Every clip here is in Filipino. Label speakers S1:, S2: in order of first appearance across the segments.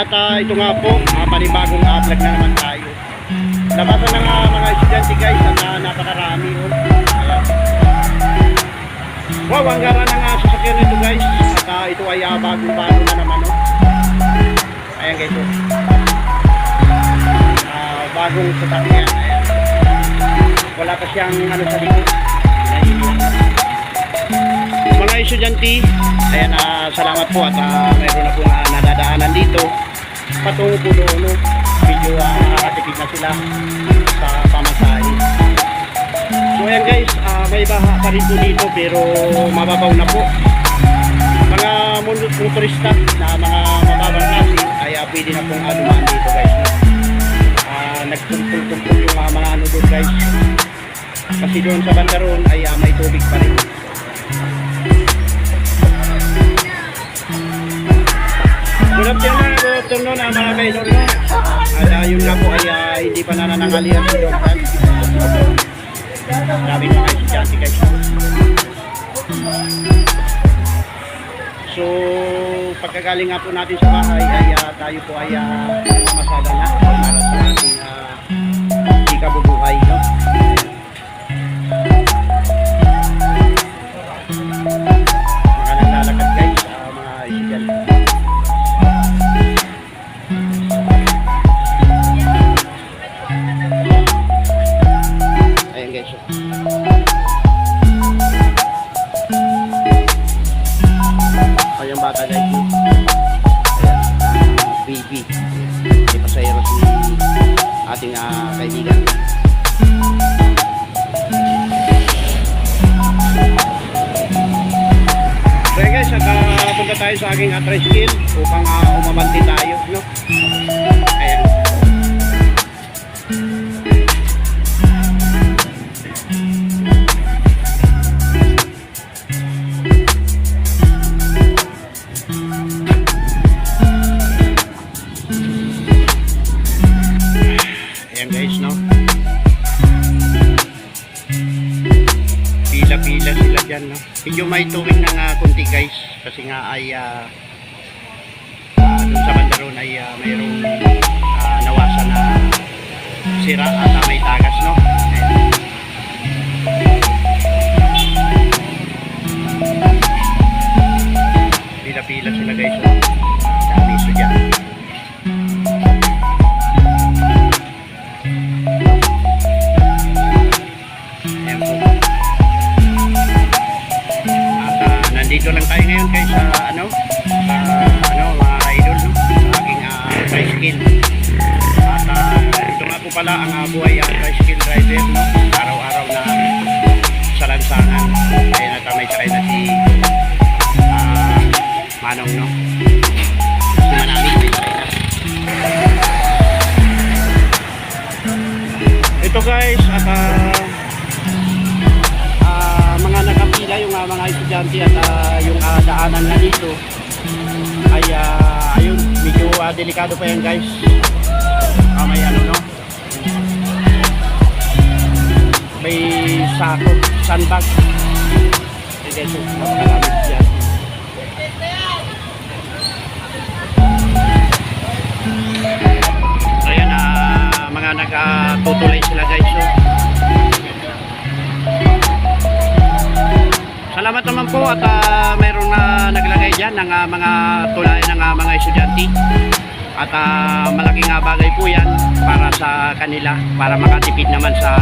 S1: at ah, ito nga po, uh, panibagong uh, vlog na naman tayo. Labasan ng ah, mga estudyante guys at ah, napakarami. Oh. Wow, ang gara ng uh, sasakyan nito guys. At ah, ito ay ah, bagong-bago na naman. Oh. Ayan guys. Oh. Ah, bagong sasakyan. Ayan. Wala pa siyang ano sa likod. Mga estudyante, ayan, ah, salamat po at ah, mayroon na po na nadadaanan dito. Patungo po doon, no? medyo uh, nakakatipid na sila sa pamasahe. So ayan guys, ah, may baha pa rin po dito pero mababaw na po. Mga motorista na mga mababang klase ay ah, pwede na pong uh, dumaan dito guys. No? Ah, Nagtumpul-tumpul yung mga, mga ano doon guys. Kasi doon sa bandaron ay ah, may tubig pa rin. Good afternoon, good afternoon ah, mga kaidol. At ah, yun nga po ay ah, hindi pa nananangalian si Doktan. Sabi mga estudyante guys. So, pagkagaling nga po natin sa bahay ay ah, tayo po ay uh, mamasada na para sa ating uh, di kabubuhay. No? Mga tayo sa aking uh, tricycle upang uh, umabanti tayo. No? Ayan. Pila-pila sila dyan, no? Medyo may tuwing Kasi nga ay ah ah, dun sa bandaron ay ah, mayroong ah, nawasan na sira at ah, may tagas, pala ang uh, buhay uh, tricycle driver, no? Araw-araw na sa lansangan. Ayan at ah, may sakay na si ah, Manong, no? Si Manamit, may. Ito guys, at ah, ah, mga nakapila yung ah, mga estudyante at ah, yung ah, daanan na dito ay ah, ayun, medyo ah, delikado pa yan guys. Ah, may ano no? May sako, sandbag. Okay guys, so, napakalamig dyan. Ayan, ah, mga nagtutulay sila guys. So, Salamat naman po at ah, mayroon na naglagay dyan ng ah, mga tulay ng ah, mga estudyante. At ah, malaking ah, bagay po yan para sa kanila, para makatipid naman sa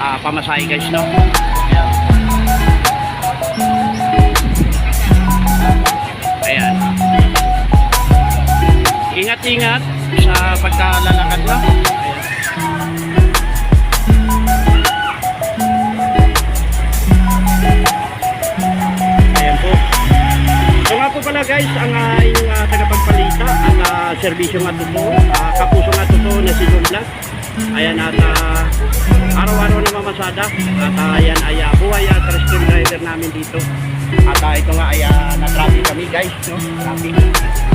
S1: ah, pamasahe guys, no? Ayan. Ingat-ingat sa pagkalalakad, no? Ayan. Ayan pala guys, ang uh, inyong uh, tagapagpalita, ang uh, serbisyo nga totoo, uh, kapuso nga totoo na si John Black. Ayan at uh, araw-araw na mamasada. At uh, ayan ay uh, buhay at rescue driver namin dito. At uh, ito nga ay uh, na-traffic kami guys, no? Traffic.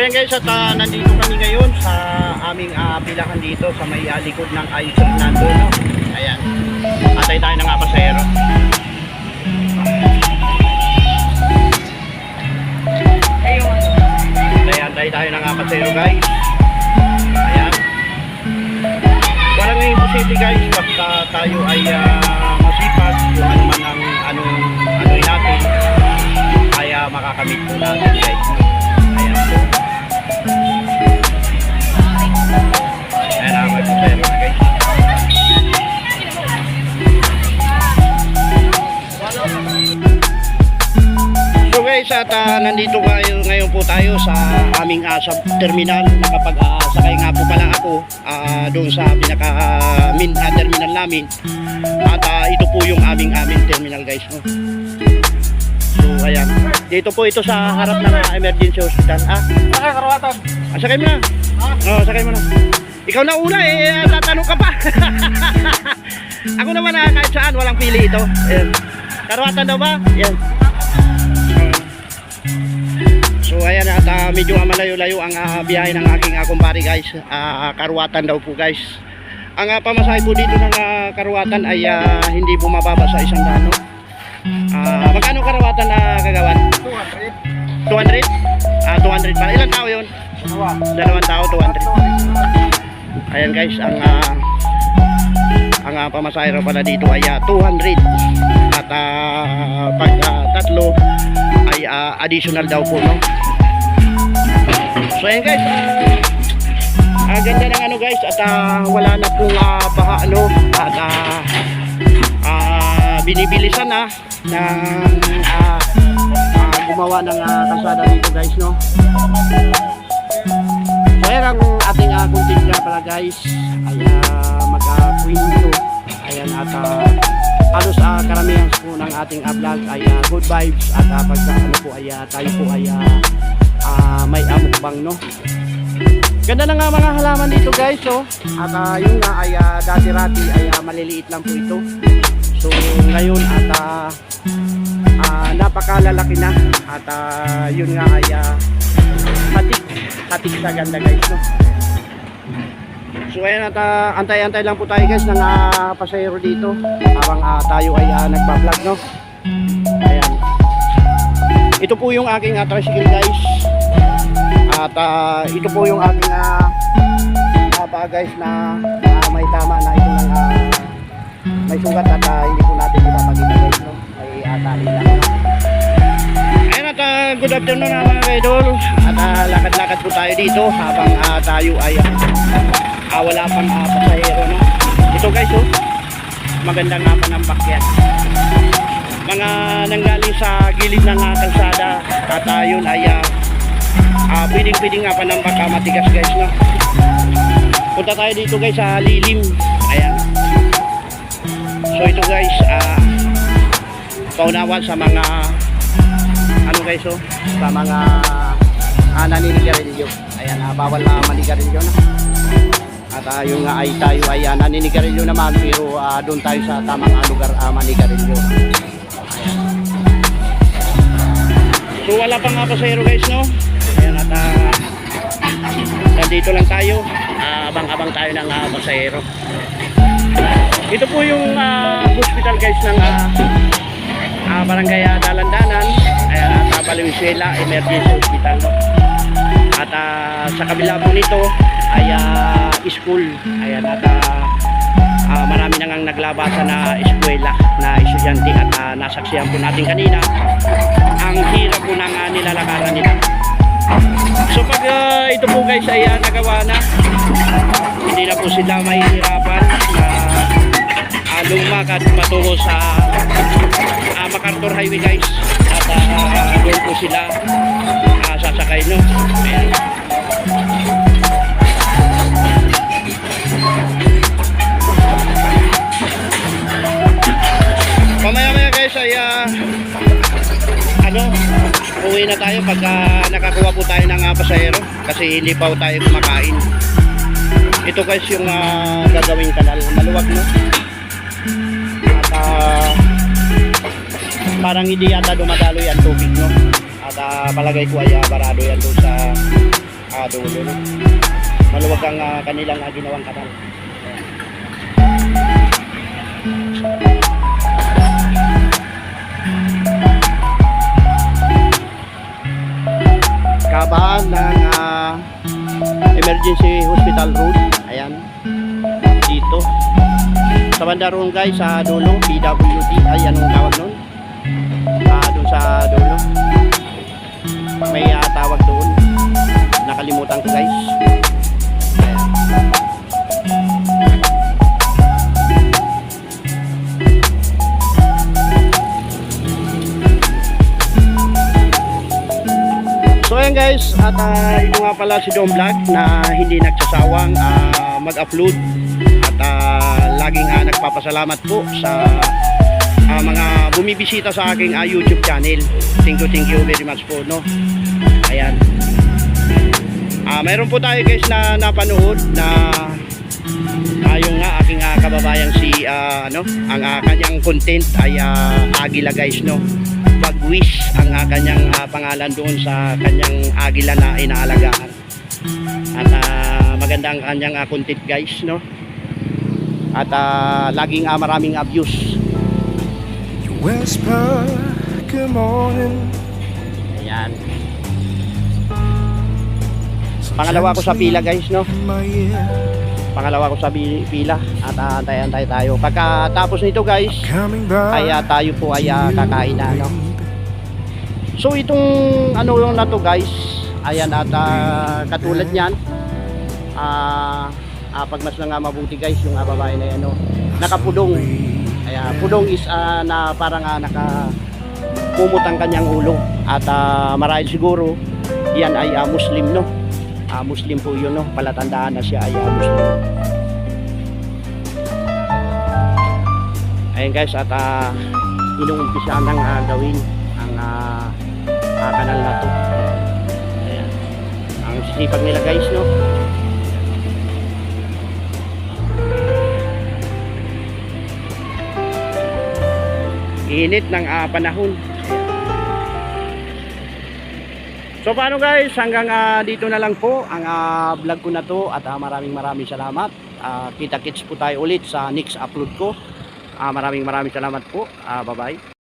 S1: Yan guys, at ah, nandito kami ngayon sa aming uh, pilahan dito sa may ah, likod ng Ay Fernando. No? Ayan. Atay tayo ng nga pasahero. Ayan, antay tayo ng nga pasahero guys. Ayan. Walang imposible guys basta tayo ay ah, masipag kung ano man ang ano ano natin ay ah, makakamit po natin guys. So guys, at ah, nandito kayo ngayon po tayo sa aming uh, terminal. Nakapag-sakay nga po pala ako ah, doon sa pinaka ah, main ah, terminal namin. At ah, ito po yung aming aming terminal guys. No? So ayan. Dito po ito sa harap ng ah, emergency hospital. Ah,
S2: Saka karawatan.
S1: ah, sakay mo na. Oo, sakay mo na. Ikaw na una eh, tatanong ka pa. ako naman ah, kahit saan, walang pili ito. Ayan. Karwatan daw ba? Ayan. So ayan at ah, medyo ah, malayo-layo ang ah, biyahe ng aking uh, kumpare guys. Ah, karwatan daw po guys. Ang uh, pamasahe po dito ng ah, karwatan ay ah, hindi bumababa sa isang dano. Ah, magkano karawatan na kagawan?
S2: 200.
S1: 200? Ah, 200 pala. Ilang tao yun?
S2: Dalawa.
S1: Dalawang tao, 200. Ayan guys, ang ah, ang uh, pamasahe raw pala dito ay ah, 200. At ah, pag ah, tatlo ay ah, additional daw po, no? So ayan guys, ah, ah, ganda ng ano guys at ah, wala na pong ah, baka ano at ah, ah, binibilisan na ng ah, ah, gumawa ng ah, kalsada dito guys, no? So ang ating uh, content nga pala guys. Ay uh, mag-kwento ayan at uh, halos uh, karamihan po ng ating uh, vlog ay ah, good vibes. At uh, pagka ano po ay ah, tayo po ay ah, ah, may amukbang no? Ganda na nga mga halaman dito guys so at uh, yun nga ay uh, dati-rati ay ah, maliliit lang po ito so ngayon at uh, ah, napakalalaki na at ah, yun nga ay ah, hatik hatik sa ganda guys no So ayan at ah, antay-antay lang po tayo guys ng uh, pasahero dito habang ah, tayo ay uh, nagpa-vlog no. Ayan. Ito po yung aking uh, tricycle guys. At ah, ito po yung aking uh, uh, guys na ah, may tama na ito ng ah, may sugat at ah, hindi po natin ipapakita guys no. May atali lang. Ayan at ah, good afternoon ah, mga idol. At ah, lakad-lakad po tayo dito habang ah, tayo ay ah, wala pang uh, pasahero no? ito guys oh magandang nga panambak yan mga nanggaling sa gilid ng uh, kalsada at uh, yun ay uh, uh, pwedeng pwedeng nga panambak uh, matigas guys no? punta tayo dito guys sa lilim so ito guys uh, paunawan sa mga ano guys oh sa mga uh, naninigarilyo ayan uh, bawal na manigarilyo na at uh, yung nga ay tayo ay uh, naninigarilyo naman pero uh, doon tayo sa tamang uh, lugar uh, manigarilyo. Ayan. So wala pang nga pasahero guys no. Ayan at uh, nandito lang tayo. Uh, abang-abang tayo ng uh, pasahero. Ito po yung uh, hospital guys ng uh, uh, barangay Dalandanan. Ayan at uh, Valenzuela Emergency Hospital. At uh, sa kabila po nito ay uh, school. Ayan at uh, uh, marami na ngang naglabasan na eskwela na estudyante at uh, nasaksihan po natin kanina ang hirap po ng uh, nilalakaran nila. So pag uh, ito po guys ay uh, nagawa na, hindi na po sila mahihirapan na uh, lumakad patungo sa uh, MacArthur Highway guys at uh, doon po sila uh, sasakay no. Ayan. Mamaya-maya guys ay ah, ano, uwi na tayo pagka nakakuha po tayo ng uh, pasahero kasi hindi pa tayo kumakain. Ito guys yung ah, gagawing kanal, maluwag no. Parang hindi yata dumadalo yan tubig no. At ah, palagay ko ay ah, barado yan doon sa ah, dulo no. Maluwag ang ah, kanilang ah, ginawang kanal. Kabaan ng ah, emergency hospital road. Ayan. Dito. Sa banda guys, sa dulo, PWD. Ay, anong tawag nun? Ah, doon sa dulo. May ah, tawag doon. Nakalimutan ko guys. So ayan guys, at uh, ito nga pala si Dom Vlog na hindi nagsasawang ah, mag-upload at ah, laging ah, nagpapasalamat po sa ah, mga bumibisita sa aking ah, YouTube channel. Thank you, thank you very much po, no? Ayan. Ah, mayroon po tayo guys na napanood na ah, yung nga aking ah, kababayan si ah, ano, ang ah, kanyang content ay ah, Agila guys, no? Pag-wish ang ah, kanyang ah, pangalan doon sa kanyang agila na inaalagaan. At ah, maganda ang kanyang ah, content guys, no? At ah, laging ah, maraming abuse.
S3: Whisper, good morning.
S1: Ayan. Pangalawa ko sa pila guys, no? Pangalawa ko sa pila at ah, antay-antay tayo. Pagkatapos nito guys, ay tayo po ay kakain na, no? So itong ano yung na to guys, ayan at ah, katulad niyan, ah ah, pag mas nga mabuti guys yung babae na yan, no? nakapulong. Kaya pulong is ah, na parang ah, naka kumot ang kanyang ulo at ah, marahil siguro yan ay ah, Muslim no. Ah, Muslim po yun no, palatandaan na siya ay ah, Muslim. Ayun guys at uh, inuumpisa nang ah, gawin ang ah, ah, kanal na to. Ayan. Ang sipag nila guys no. Init ng ah, panahon. So paano guys, hanggang ah, dito na lang po ang ah, vlog ko na to at ah, maraming maraming salamat. Ah, kita-kits po tayo ulit sa next upload ko. Ah, maraming maraming salamat po. Ah, bye-bye.